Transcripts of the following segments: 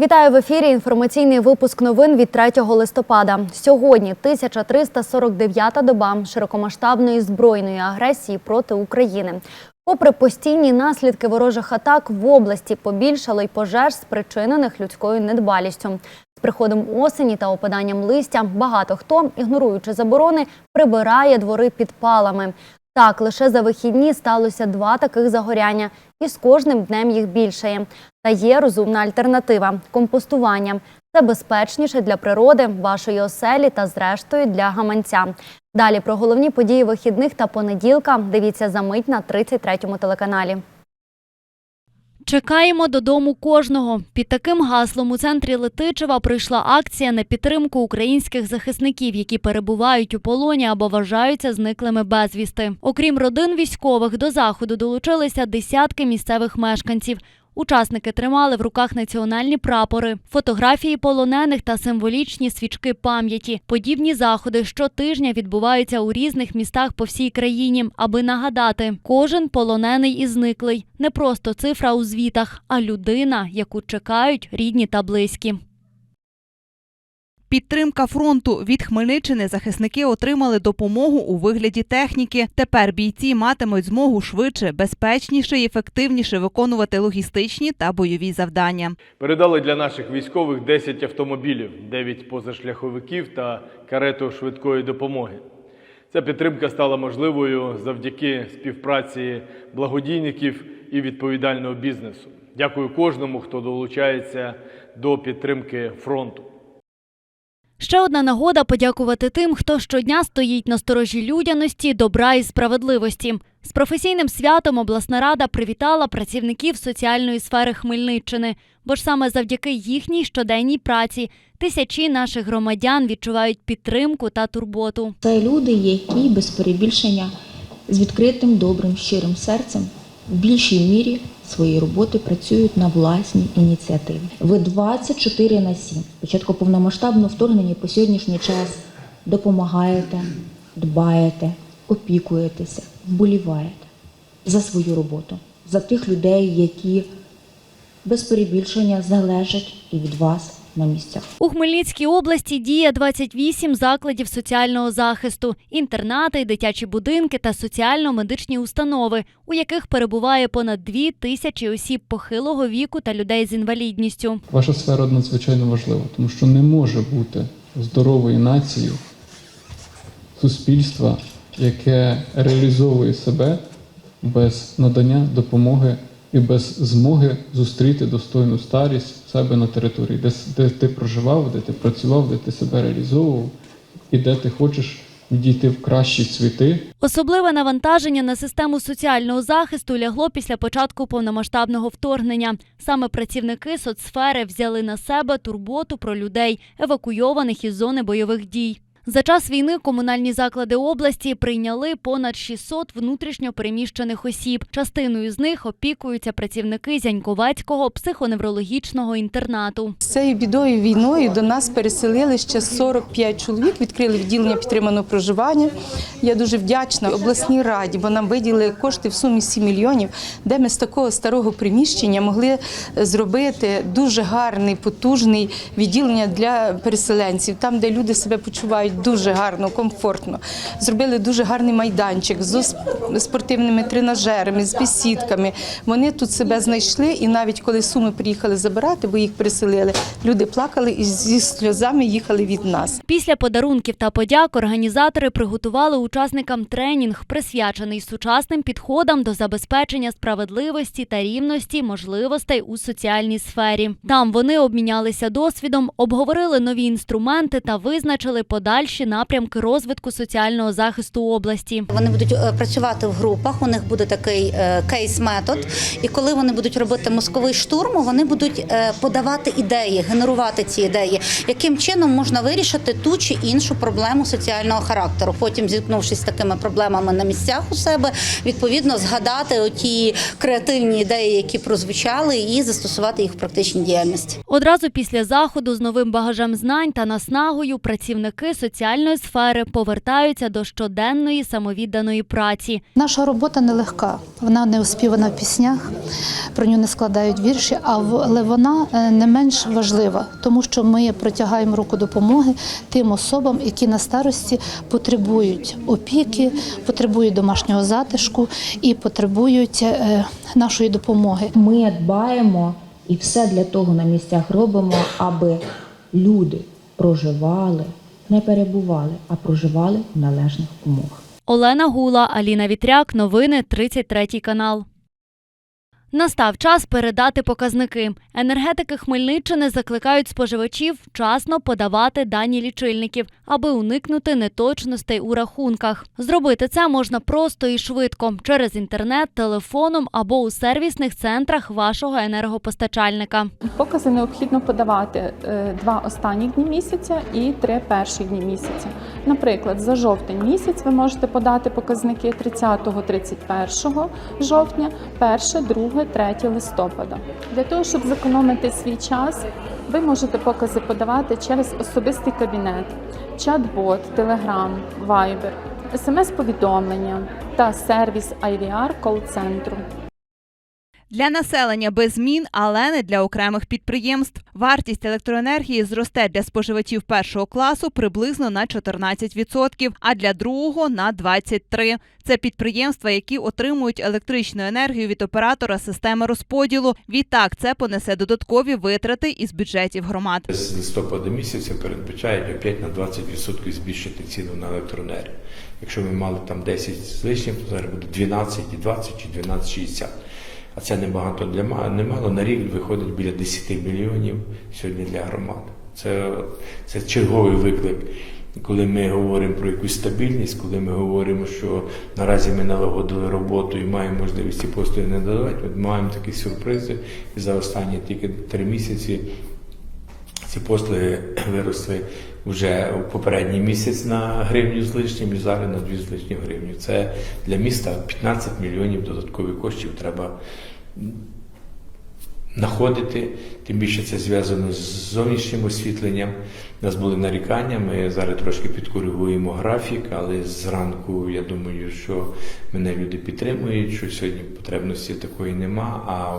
Вітаю в ефірі. Інформаційний випуск новин від 3 листопада. Сьогодні 1349-та доба широкомасштабної збройної агресії проти України. Попри постійні наслідки ворожих атак в області побільшало й пожеж, спричинених людською недбалістю. З приходом осені та опаданням листя багато хто, ігноруючи заборони, прибирає двори підпалами. Так, лише за вихідні сталося два таких загоряння, і з кожним днем їх більшає. Та є розумна альтернатива компостування. Це безпечніше для природи, вашої оселі та, зрештою, для гаманця. Далі про головні події вихідних та понеділка дивіться за мить на 33-му телеканалі. Чекаємо додому кожного. Під таким гаслом у центрі Летичева прийшла акція на підтримку українських захисників, які перебувають у полоні або вважаються зниклими безвісти. Окрім родин військових, до заходу долучилися десятки місцевих мешканців. Учасники тримали в руках національні прапори, фотографії полонених та символічні свічки пам'яті. Подібні заходи щотижня відбуваються у різних містах по всій країні, аби нагадати, кожен полонений і зниклий не просто цифра у звітах, а людина, яку чекають рідні та близькі. Підтримка фронту від Хмельниччини захисники отримали допомогу у вигляді техніки. Тепер бійці матимуть змогу швидше, безпечніше і ефективніше виконувати логістичні та бойові завдання. Передали для наших військових 10 автомобілів, 9 позашляховиків та карету швидкої допомоги. Ця підтримка стала можливою завдяки співпраці благодійників і відповідального бізнесу. Дякую кожному, хто долучається до підтримки фронту. Ще одна нагода подякувати тим, хто щодня стоїть на сторожі людяності, добра і справедливості. З професійним святом обласна рада привітала працівників соціальної сфери Хмельниччини, бо ж саме завдяки їхній щоденній праці тисячі наших громадян відчувають підтримку та турботу. Це люди, які без перебільшення з відкритим, добрим, щирим серцем в більшій мірі своєї роботи працюють на власній ініціативі. Ви 24 на 7, спочатку повномасштабного вторгнення по сьогоднішній час допомагаєте, дбаєте, опікуєтеся, вболіваєте за свою роботу, за тих людей, які без перебільшення залежать і від вас на місцях. У Хмельницькій області діє 28 закладів соціального захисту, інтернати, дитячі будинки та соціально-медичні установи, у яких перебуває понад дві тисячі осіб похилого віку та людей з інвалідністю. Ваша сфера надзвичайно важлива, тому що не може бути здорової нації, суспільства, яке реалізовує себе без надання допомоги і без змоги зустріти достойну старість в себе на території, де, де ти проживав, де ти працював, де ти себе реалізовував і де ти хочеш відійти в кращі світи, Особливе навантаження на систему соціального захисту лягло після початку повномасштабного вторгнення. Саме працівники соцсфери взяли на себе турботу про людей, евакуйованих із зони бойових дій. За час війни комунальні заклади області прийняли понад 600 внутрішньо переміщених осіб. Частиною з них опікуються працівники Зяньковецького психоневрологічного інтернату. З цією бідою війною до нас переселили ще 45 чоловік, відкрили відділення підтриманого проживання. Я дуже вдячна обласній раді, бо нам виділили кошти в сумі 7 мільйонів, де ми з такого старого приміщення могли зробити дуже гарний, потужний відділення для переселенців, там, де люди себе почувають дуже гарно, комфортно. Зробили дуже гарний майданчик з спортивними тренажерами, з бесідками. Вони тут себе знайшли, і навіть коли суми приїхали забирати, бо їх переселили, люди плакали і зі сльозами їхали від нас. Після подарунків та подяк організатори приготували учасникам тренінг, присвячений сучасним підходам до забезпечення справедливості та рівності можливостей у соціальній сфері. Там вони обмінялися досвідом, обговорили нові інструменти та визначили подальші напрямки розвитку соціального захисту області. Вони будуть е, працювати в групах. У них буде такий е, кейс-метод. І коли вони будуть робити мозковий штурм, вони будуть е, подавати ідеї, генерувати ці ідеї, яким чином можна вирішити ту чи іншу проблему соціального характеру. Потім, зіткнувшись з такими проблемами на місцях у себе, відповідно згадати оті креативні ідеї, які прозвучали, і застосувати їх в практичній діяльності. Одразу після заходу з новим багажем знань та наснагою працівники соціальної сфери повертаються до щоденної самовідданої праці. Наша робота нелегка, вона не оспівана в піснях, про нього не складають вірші, а в- але вона е, не менш важлива, тому що ми протягаємо руку допомоги тим особам, які на старості потребують опіки, потребують домашнього затишку і потребують е, нашої допомоги. Ми дбаємо і все для того на місцях робимо, аби люди проживали, не перебували, а проживали в належних умовах. Олена Гула, Аліна Вітряк. Новини 33 канал. Настав час передати показники. Енергетики Хмельниччини закликають споживачів вчасно подавати дані лічильників, аби уникнути неточностей у рахунках. Зробити це можна просто і швидко через інтернет, телефоном або у сервісних центрах вашого енергопостачальника. Покази необхідно подавати е, два останні дні місяця і три перші дні місяця. Наприклад, за жовтень місяць ви можете подати показники 30-31 жовтня, 1, 2, 3 листопада. Для того, щоб зекономити свій час, ви можете покази подавати через особистий кабінет, чат-бот, Telegram, Viber, смс-повідомлення та сервіс IVR кол-центру. Для населення без змін, але не для окремих підприємств. Вартість електроенергії зросте для споживачів першого класу приблизно на 14%, а для другого на 23%. Це підприємства, які отримують електричну енергію від оператора системи розподілу. Відтак це понесе додаткові витрати із бюджетів громад. З листопада місяця передбачають опять на 20% збільшити ціну на електроенергію. Якщо ми мали там 10 з лишнім, то зараз буде 12 і 20 чи 12,60. А це небагато для ма- немало. На рік виходить біля 10 мільйонів сьогодні для громад. Це, це черговий виклик. Коли ми говоримо про якусь стабільність, коли ми говоримо, що наразі ми налагодили роботу і маємо можливість ці послуги не надавати, ми маємо такі сюрпризи. І за останні тільки три місяці ці послуги виросли вже попередній місяць на гривню з лишнім і зараз на 2 з лишнім гривню. Це для міста 15 мільйонів додаткових коштів треба знаходити. Тим більше це зв'язано з зовнішнім освітленням. У нас були нарікання. Ми зараз трошки підкоригуємо графік, але зранку я думаю, що мене люди підтримують, що сьогодні потребності такої нема. А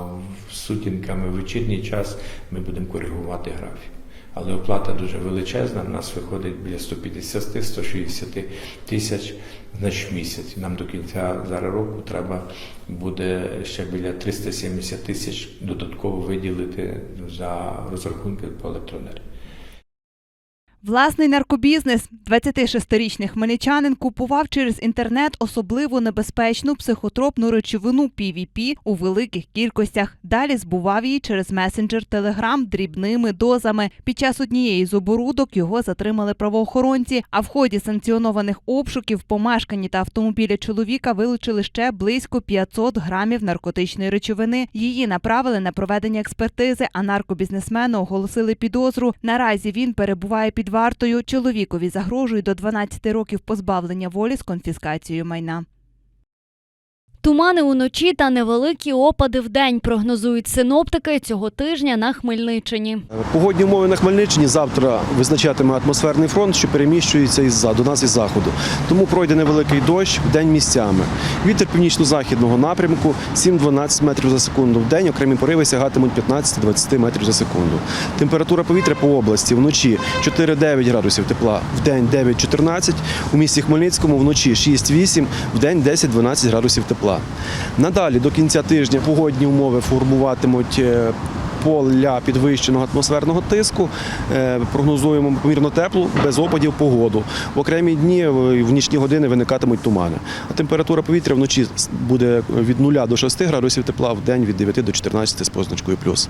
в сутінками в вечірній час ми будемо коригувати графік. Але оплата дуже величезна. В нас виходить біля 150-160 тисяч на місяць. Нам до кінця зараз року треба буде ще біля 370 тисяч додатково виділити за розрахунки по електроенергії. Власний наркобізнес 26-річний хмельничанин купував через інтернет особливо небезпечну психотропну речовину PVP у великих кількостях. Далі збував її через месенджер Telegram дрібними дозами. Під час однієї з оборудок його затримали правоохоронці. А в ході санкціонованих обшуків в помешканні та автомобілі чоловіка вилучили ще близько 500 грамів наркотичної речовини. Її направили на проведення експертизи, а наркобізнесмену оголосили підозру. Наразі він перебуває під вартою. Чоловікові загрожує до 12 років позбавлення волі з конфіскацією майна. Тумани уночі та невеликі опади вдень прогнозують синоптики цього тижня на Хмельниччині. Погодні умови на Хмельниччині завтра визначатиме атмосферний фронт, що переміщується із до нас із заходу. Тому пройде невеликий дощ в день місцями. Вітер північно-західного напрямку 7-12 метрів за секунду. В день окремі пориви сягатимуть 15-20 метрів за секунду. Температура повітря по області вночі 4-9 градусів тепла, в день 9-14, у місті Хмельницькому вночі 6-8, в день 10-12 градусів тепла. Надалі до кінця тижня погодні умови формуватимуть е, поля підвищеного атмосферного тиску. Е, Прогнозуємо помірно теплу, без опадів погоду. В окремі дні в нічні години виникатимуть тумани. А температура повітря вночі буде від 0 до 6 градусів тепла, в день від 9 до 14 з позначкою плюс.